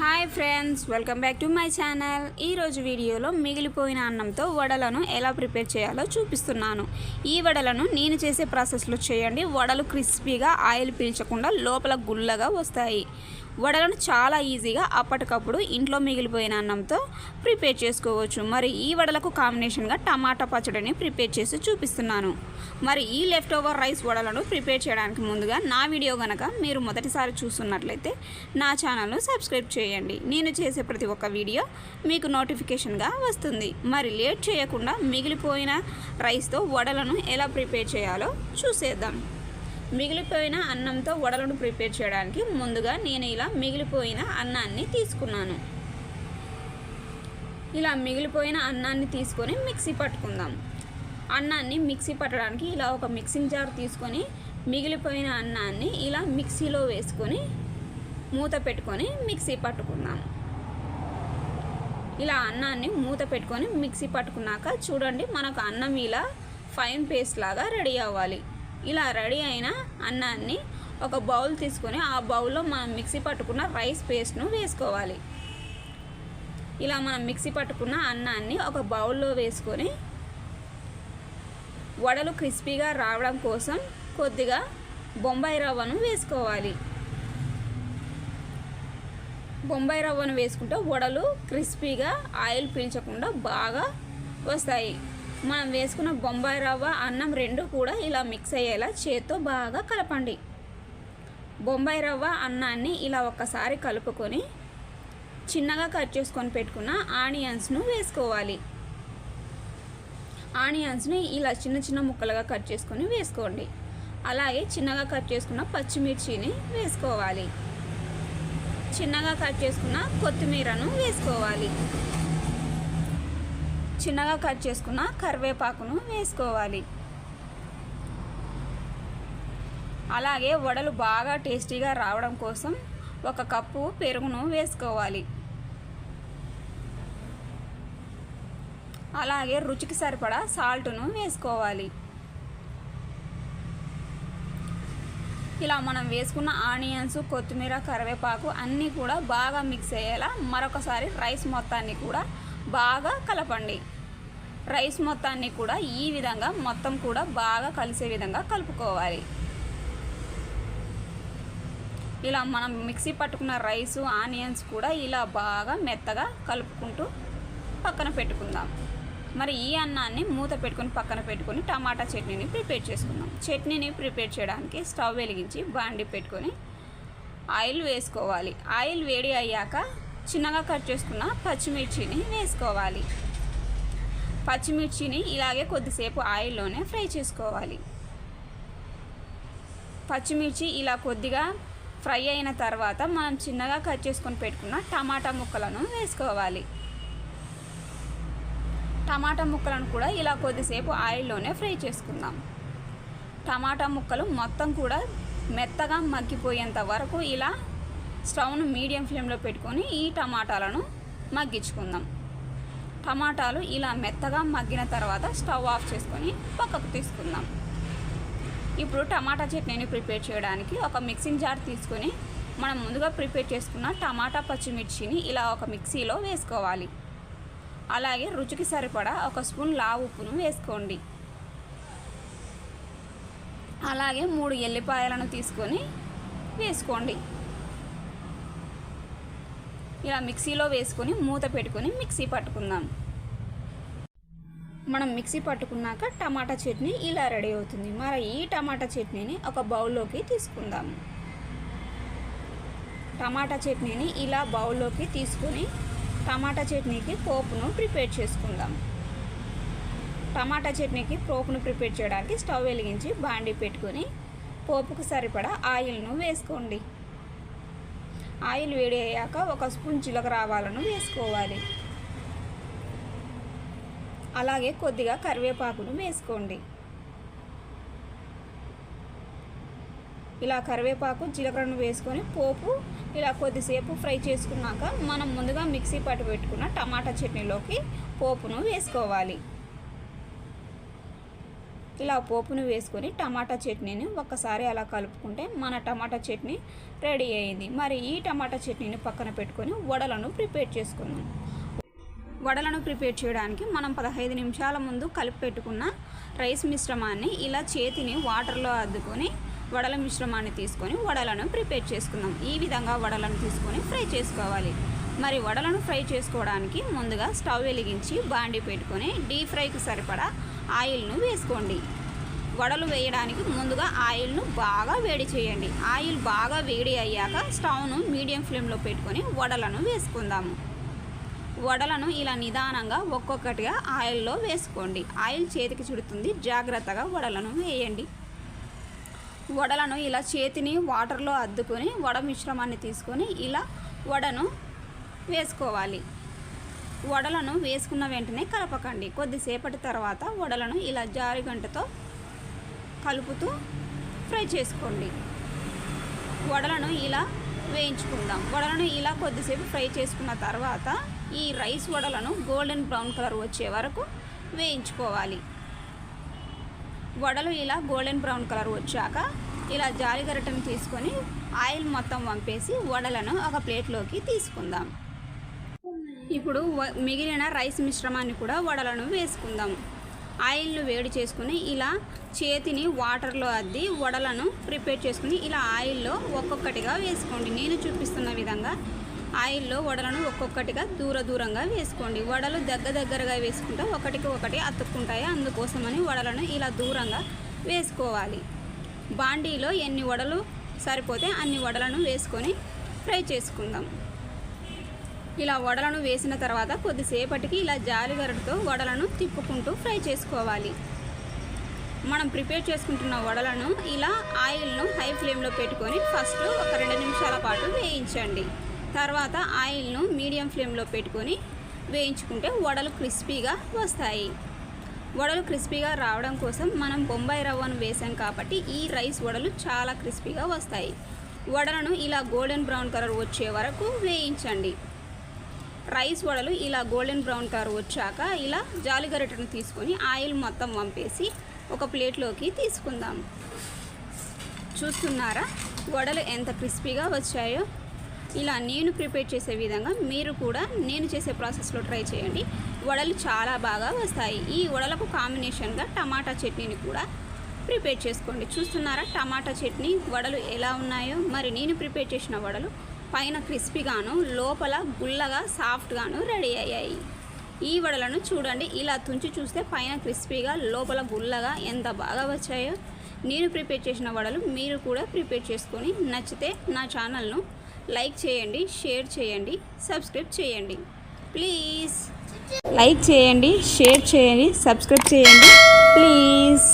Hi friends welcome back to my channel. ఈరోజు వీడియోలో మిగిలిపోయిన అన్నంతో వడలను ఎలా ప్రిపేర్ చేయాలో చూపిస్తున్నాను. ఈ వడలను నేను చేసే ప్రాసెస్లో చేయండి. వడలు క్రిస్పీగా ఆయిల్ పీల్చకుండా లోపల గుల్లగా వస్తాయి. వడలను చాలా ఈజీగా అప్పటికప్పుడు ఇంట్లో మిగిలిపోయిన అన్నంతో ప్రిపేర్ చేసుకోవచ్చు. మరి ఈ వడలకు కాంబినేషన్గా టమాటా పచ్చడిని ప్రిపేర్ చేసి చూపిస్తున్నాను. మరి ఈ లెఫ్ట్ ఓవర్ రైస్ వడలను ప్రిపేర్ చేయడానికి ముందుగా నా వీడియో కనుక మీరు మొదటిసారి చూస్తున్నట్లయితే నా ఛానల్ను సబ్స్క్రైబ్ చేయండి. నేను చేసే ప్రతి ఒక్క వీడియో మీకు నోటిఫికేషన్గా వస్తుంది. మరి లేట్ చేయకుండా మిగిలిపోయిన రైస్తో వడలను ఎలా ప్రిపేర్ చేయాలో చూసేద్దాం. మిగిలిపోయిన అన్నంతో వడలను ప్రిపేర్ చేయడానికి ముందుగా నేను ఇలా మిగిలిపోయిన అన్నాన్ని తీసుకున్నాను. ఇలా మిగిలిపోయిన అన్నాన్ని తీసుకొని మిక్సీ పట్టుకుందాం. అన్నాన్ని మిక్సీ పట్టడానికి ఇలా ఒక మిక్సింగ్ జార్ తీసుకొని మిగిలిపోయిన అన్నాన్ని ఇలా మిక్సీలో వేసుకొని మూత పెట్టుకొని మిక్సీ పట్టుకుందాం. ఇలా అన్నాన్ని మూత పెట్టుకొని మిక్సీ పట్టుకున్నాక చూడండి మనకు అన్నం ఇలా ఫైన్ పేస్ట్ లాగా రెడీ అవ్వాలి. ఇలా రెడీ అయిన అన్నాన్ని ఒక బౌల్ తీసుకొని ఆ బౌల్లో మనం మిక్సీ పట్టుకున్న రైస్ పేస్ట్ను వేసుకోవాలి. ఇలా మనం మిక్సీ పట్టుకున్న అన్నాన్ని ఒక బౌల్లో వేసుకొని వడలు క్రిస్పీగా రావడం కోసం కొద్దిగా బొంబాయి రవ్వను వేసుకోవాలి. బొంబాయి రవ్వను వేసుకుంటే వడలు క్రిస్పీగా ఆయిల్ పీల్చకుండా బాగా వస్తాయి. మనం వేసుకున్న బొంబాయి రవ్వ అన్నం రెండు కూడా ఇలా మిక్స్ అయ్యేలా చేత్తో బాగా కలపండి. బొంబాయి రవ్వ అన్నాన్ని ఇలా ఒక్కసారి కలుపుకొని చిన్నగా కట్ చేసుకొని పెట్టుకున్న ఆనియన్స్ను వేసుకోవాలి. ఆనియన్స్ని ఇలా చిన్న చిన్న ముక్కలుగా కట్ చేసుకొని వేసుకోండి. అలాగే చిన్నగా కట్ చేసుకున్న పచ్చిమిర్చిని వేసుకోవాలి. చిన్నగా కట్ చేసుకున్న కొత్తిమీరను వేసుకోవాలి. చిన్నగా కట్ చేసుకున్న కరివేపాకును వేసుకోవాలి. అలాగే వడలు బాగా టేస్టీగా రావడం కోసం ఒక కప్పు పెరుగును వేసుకోవాలి. అలాగే రుచికి సరిపడా సాల్ట్ను వేసుకోవాలి. ఇలా మనం వేసుకున్న ఆనియన్స్ కొత్తిమీర కరివేపాకు అన్నీ కూడా బాగా మిక్స్ అయ్యేలా మరొకసారి రైస్ మొత్తాన్ని కూడా బాగా కలపండి. రైస్ మొత్తాన్ని కూడా ఈ విధంగా మొత్తం కూడా బాగా కలిసే విధంగా కలుపుకోవాలి. ఇలా మనం మిక్సీ పట్టుకున్న రైసు ఆనియన్స్ కూడా ఇలా బాగా మెత్తగా కలుపుకుంటూ పక్కన పెట్టుకుందాం. మరి ఈ అన్నాన్ని మూత పెట్టుకొని పక్కన పెట్టుకొని టమాటా చట్నీని ప్రిపేర్ చేసుకుందాం. చట్నీని ప్రిపేర్ చేయడానికి స్టవ్ వెలిగించి బాండి పెట్టుకొని ఆయిల్ వేసుకోవాలి. ఆయిల్ వేడి అయ్యాక చిన్నగా కట్ చేసుకున్న పచ్చిమిర్చిని వేసుకోవాలి. పచ్చిమిర్చిని ఇలాగే కొద్దిసేపు ఆయిల్లోనే ఫ్రై చేసుకోవాలి. పచ్చిమిర్చి ఇలా కొద్దిగా ఫ్రై అయిన తర్వాత మనం చిన్నగా కట్ చేసుకొని పెట్టుకున్న టమాటా ముక్కలను వేసుకోవాలి. టమాటా ముక్కలను కూడా ఇలా కొద్దిసేపు ఆయిల్లోనే ఫ్రై చేసుకుందాం. టమాటా ముక్కలు మొత్తం కూడా మెత్తగా మగ్గిపోయేంత వరకు ఇలా స్టవ్ను మీడియం ఫ్లేమ్లో పెట్టుకొని ఈ టమాటాలను మగ్గించుకుందాం. టమాటాలు ఇలా మెత్తగా మగ్గిన తర్వాత స్టవ్ ఆఫ్ చేసుకొని పక్కకు తీసుకుందాం. ఇప్పుడు టమాటా చట్నీని ప్రిపేర్ చేయడానికి ఒక మిక్సింగ్ జార్ తీసుకొని మనం ముందుగా ప్రిపేర్ చేసుకున్న టమాటా పచ్చిమిర్చిని ఇలా ఒక మిక్సీలో వేసుకోవాలి. అలాగే రుచికి సరిపడా ఒక స్పూన్ లావు ఉప్పును వేసుకోండి. అలాగే మూడు ఎల్లిపాయలను తీసుకొని వేసుకోండి. ఇలా మిక్సీలో వేసుకొని మూత పెట్టుకొని మిక్సీ పట్టుకుందాం. మనం మిక్సీ పట్టుకున్నాక టమాటా చట్నీ ఇలా రెడీ అవుతుంది. మరి ఈ టమాటా చట్నీని ఒక బౌల్లోకి తీసుకుందాం. టమాటా చట్నీని ఇలా బౌల్లోకి తీసుకొని టమాటా చట్నీకి పోపును ప్రిపేర్ చేసుకుందాం. టమాటా చట్నీకి పోపును ప్రిపేర్ చేయడానికి స్టవ్ వెలిగించి బాండి పెట్టుకొని పోపుకు సరిపడా ఆయిల్ను వేసుకోండి. ఆయిల్ వేడి అయ్యాక ఒక స్పూన్ జీలకర్ర ఆవాలను వేసుకోవాలి. అలాగే కొద్దిగా కరివేపాకును వేసుకోండి. ఇలా కరివేపాకు జీలకర్రను వేసుకొని పోపు ఇలా కొద్దిసేపు ఫ్రై చేసుకున్నాక మనం ముందుగా మిక్సీ పట్టు పెట్టుకున్న టమాటా చట్నీలోకి పోపును వేసుకోవాలి. ఇలా పోపును వేసుకొని టమాటా చట్నీని ఒక్కసారి అలా కలుపుకుంటే మన టమాటా చట్నీ రెడీ అయింది మరి ఈ టమాటా చట్నీని పక్కన పెట్టుకొని వడలను ప్రిపేర్ చేసుకుందాం. వడలను ప్రిపేర్ చేయడానికి మనం పదహైదు నిమిషాల ముందు కలిపి పెట్టుకున్న రైస్ మిశ్రమాన్ని ఇలా చేతిని వాటర్లో అద్దుకొని వడల మిశ్రమాన్ని తీసుకొని వడలను ప్రిపేర్ చేసుకుందాం. ఈ విధంగా వడలను తీసుకొని ఫ్రై చేసుకోవాలి. మరి వడలను ఫ్రై చేసుకోవడానికి ముందుగా స్టవ్ వెలిగించి బాండి పెట్టుకొని డీప్ ఫ్రైకి సరిపడా ఆయిల్ను వేసుకోండి. వడలు వేయడానికి ముందుగా ఆయిల్ను బాగా వేడి చేయండి. ఆయిల్ బాగా వేడి అయ్యాక స్టవ్ను మీడియం ఫ్లేమ్లో పెట్టుకొని వడలను వేసుకుందాము. వడలను ఇలా నిదానంగా ఒక్కొక్కటిగా ఆయిల్లో వేసుకోండి. ఆయిల్ చేతికి చుడుతుంది. జాగ్రత్తగా వడలను వేయండి. వడలను ఇలా చేతిని వాటర్లో అద్దుకొని వడ మిశ్రమాన్ని తీసుకొని ఇలా వడను వేసుకోవాలి. వడలను వేసుకున్న వెంటనే కలపకండి. కొద్దిసేపటి తర్వాత వడలను ఇలా జారిగంటతో కలుపుతూ ఫ్రై చేసుకోండి. వడలను ఇలా వేయించుకుందాం. వడలను ఇలా కొద్దిసేపు ఫ్రై చేసుకున్న తర్వాత ఈ రైస్ వడలను గోల్డెన్ బ్రౌన్ కలర్ వచ్చే వరకు వేయించుకోవాలి. వడలు ఇలా గోల్డెన్ బ్రౌన్ కలర్ వచ్చాక ఇలా జాలిగరటను తీసుకొని ఆయిల్ మొత్తం వంపేసి వడలను ఒక ప్లేట్లోకి తీసుకుందాం. ఇప్పుడు వ- మిగిలిన రైస్ మిశ్రమాన్ని కూడా వడలను వేసుకుందాం. ఆయిల్ను వేడి చేసుకుని ఇలా చేతిని వాటర్లో అద్ది వడలను ప్రిపేర్ చేసుకుని ఇలా ఆయిల్లో ఒక్కొక్కటిగా వేసుకోండి. నేను చూపిస్తున్న విధంగా ఆయిల్లో వడలను ఒక్కొక్కటిగా దూర దూరంగా వేసుకోండి. వడలు దగ్గర దగ్గరగా వేసుకుంటే ఒకటికి ఒకటి అతుక్కుంటాయి. అందుకోసమని వడలను ఇలా దూరంగా వేసుకోవాలి. బాండీలో ఎన్ని వడలు సరిపోతే అన్ని వడలను వేసుకొని ఫ్రై చేసుకుందాం. ఇలా వడలను వేసిన తర్వాత కొద్దిసేపటికి ఇలా జాలిగరటితో వడలను తిప్పుకుంటూ ఫ్రై చేసుకోవాలి. మనం ప్రిపేర్ చేసుకుంటున్న వడలను ఇలా ఆయిల్ను హై ఫ్లేమ్లో పెట్టుకొని ఫస్ట్ ఒక రెండు నిమిషాల పాటు వేయించండి. తర్వాత ఆయిల్ను మీడియం ఫ్లేమ్లో పెట్టుకొని వేయించుకుంటే వడలు క్రిస్పీగా వస్తాయి. వడలు క్రిస్పీగా రావడం కోసం మనం బొంబాయి రవ్వను వేసాం కాబట్టి ఈ రైస్ వడలు చాలా క్రిస్పీగా వస్తాయి. వడలను ఇలా గోల్డెన్ బ్రౌన్ కలర్ వచ్చే వరకు వేయించండి. రైస్ వడలు ఇలా గోల్డెన్ బ్రౌన్ కలర్ వచ్చాక ఇలా జాలిగరిటను తీసుకొని ఆయిల్ మొత్తం వంపేసి ఒక ప్లేట్లోకి తీసుకుందాం. చూస్తున్నారా? వడలు ఎంత క్రిస్పీగా వచ్చాయో? ఇలా నేను ప్రిపేర్ చేసే విధంగా మీరు కూడా నేను చేసే ప్రాసెస్లో ట్రై చేయండి. వడలు చాలా బాగా వస్తాయి. ఈ వడలకు కాంబినేషన్గా టమాటా చట్నీని కూడా ప్రిపేర్ చేసుకోండి. చూస్తున్నారా? టమాటా చట్నీ వడలు ఎలా ఉన్నాయో? మరి నేను ప్రిపేర్ చేసిన వడలు పైన క్రిస్పీగాను లోపల గుల్లగా సాఫ్ట్గాను రెడీ అయ్యాయి. ఈ వడలను చూడండి. ఇలా తుంచి చూస్తే పైన క్రిస్పీగా లోపల గుల్లగా ఎంత బాగా వచ్చాయో. నేను ప్రిపేర్ చేసిన వడలు మీరు కూడా ప్రిపేర్ చేసుకొని నచ్చితే నా ఛానల్ను లైక్ చేయండి షేర్ చేయండి సబ్స్క్రైబ్ చేయండి. ప్లీజ్. లైక్ చేయండి షేర్ చేయండి సబ్స్క్రైబ్ చేయండి. ప్లీజ్.